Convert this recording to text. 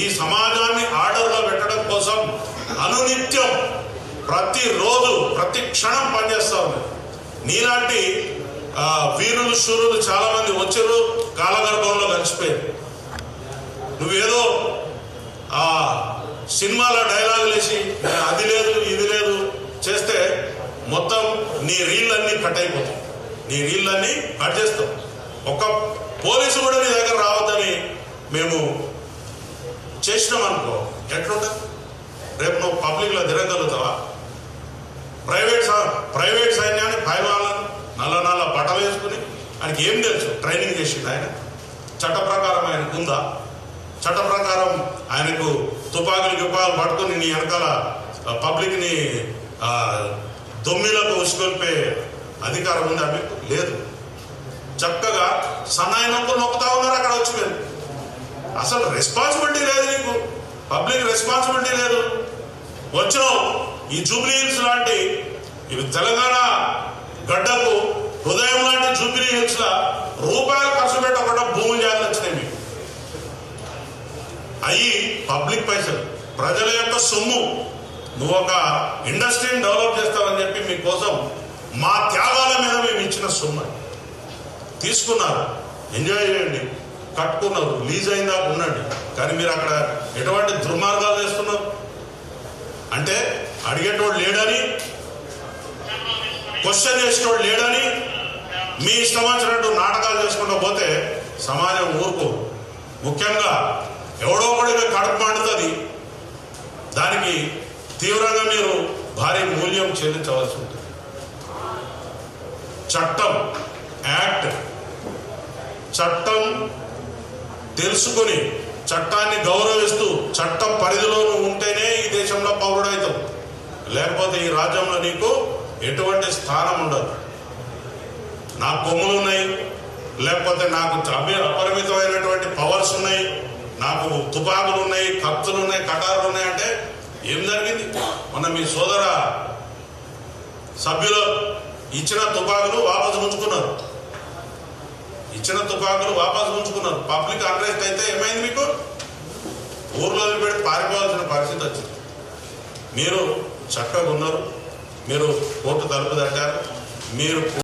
ఈ సమాజాన్ని ఆర్డర్లో పెట్టడం కోసం అనునిత్యం ప్రతిరోజు ప్రతి క్షణం పనిచేస్తూ ఉంది. నీలాంటి వీరులు శూరులు చాలామంది వచ్చారు కాలగర్భంలో కలిసిపోయారు. నువ్వేదో ఆ సినిమాలో డైలాగులు వేసి అది లేదు ఇది లేదు చేస్తే మొత్తం నీ రీళ్ళన్నీ కట్ అయిపోతాయి. నీ రీళ్ళన్నీ కట్ చేస్తాం. ఒక పోలీసు కూడా నీ దగ్గర రావద్దని మేము చేసినాం అనుకో ఎట్లుంటుంది? రేపు నువ్వు పబ్లిక్లో తిరగలుగుతావా ప్రైవేట్ ప్రైవేట్ సైన్యాన్ని భయమాలను నల్ల నల్ల బట్టలు వేసుకుని ఆయనకి ఏం తెలుసు? ట్రైనింగ్ చేసిండు ఆయన. చట్ట ప్రకారం ఆయనకు ఉందా? చట్ట ప్రకారం ఆయనకు తుపాకులు గిపాకులు పట్టుకుని నీ వెనకాల పబ్లిక్ని దొమ్మిలకు ఉసుకొల్పే అధికారం ఉందా మీకు? లేదు. చక్కగా సన్నాయి నొప్పులు నొక్కుతా ఉన్నారు అక్కడ వచ్చి మీరు. అసలు రెస్పాన్సిబిలిటీ లేదు నీకు. పబ్లిక్ రెస్పాన్సిబిలిటీ లేదు. వచ్చినావు ఈ జూబ్లీహిల్స్ లాంటి ఇవి తెలంగాణ గడ్డకు హృదయం లాంటి జూబ్లీ హిల్స్ రూపాయలు ఖర్చు పెట్టకుండా భూములు జాగ్రత్త వచ్చినాయి మీకు. అయ్యి పబ్లిక్ పైసలు. ప్రజల యొక్క సొమ్ము. నువ్వు ఒక ఇండస్ట్రీని డెవలప్ చేస్తావని చెప్పి మీకోసం మా త్యాగాల మీద మేము ఇచ్చిన సొమ్ము తీసుకున్నారు. ఎంజాయ్ చేయండి. కట్టుకున్నారు లీజ్ అయిందా ఉండండి. కానీ మీరు అక్కడ ఎటువంటి దుర్మార్గాలు చేస్తున్నారు? అంటే అడిగేటోడు లేడని క్వశ్చన్ చేసేటోడు లేడని మీ ఇష్టం వచ్చినట్టు నాటకాలు చేసుకుంటూ పోతే సమాజం ఊరుకో. ముఖ్యంగా ఎవడో ఒకటి కడుపు మండుతుంది. దానికి తీవ్రంగా మీరు భారీ మూల్యం చెల్లించవలసి ఉంటుంది. చట్టం యాక్ట్ చట్టం తెలుసుకొని చట్టాన్ని గౌరవిస్తూ చట్టం పరిధిలో నువ్వు ఉంటేనే ఈ దేశంలో పౌరుడవుతావు లేకపోతే ఈ రాజ్యంలో నీకు ఎటువంటి స్థానం ఉండదు. నా కొమ్ములు ఉన్నాయి. లేకపోతే నాకు అభి అపరిమితమైనటువంటి పవర్స్ ఉన్నాయి. నాకు తుపాకులు ఉన్నాయి కత్తులు ఉన్నాయి కటారులు ఉన్నాయి అంటే ఏం జరిగింది? మొన్న మీ సోదర సభ్యులు ఇచ్చిన తుపాకులు వాపసు ఉంచుకున్నారు ఇచ్చిన తుపాకులు వాపసు ఉంచుకున్నారు. పబ్లిక్ అన్రెస్ట్ అయితే ఏమైంది మీకు? ఊర్లో పెట్టి పారిపోవాల్సిన పరిస్థితి వచ్చింది. మీరు చక్కగా ఉన్నారు. మీరు కోర్టు తలుపు తట్టారు. మీరు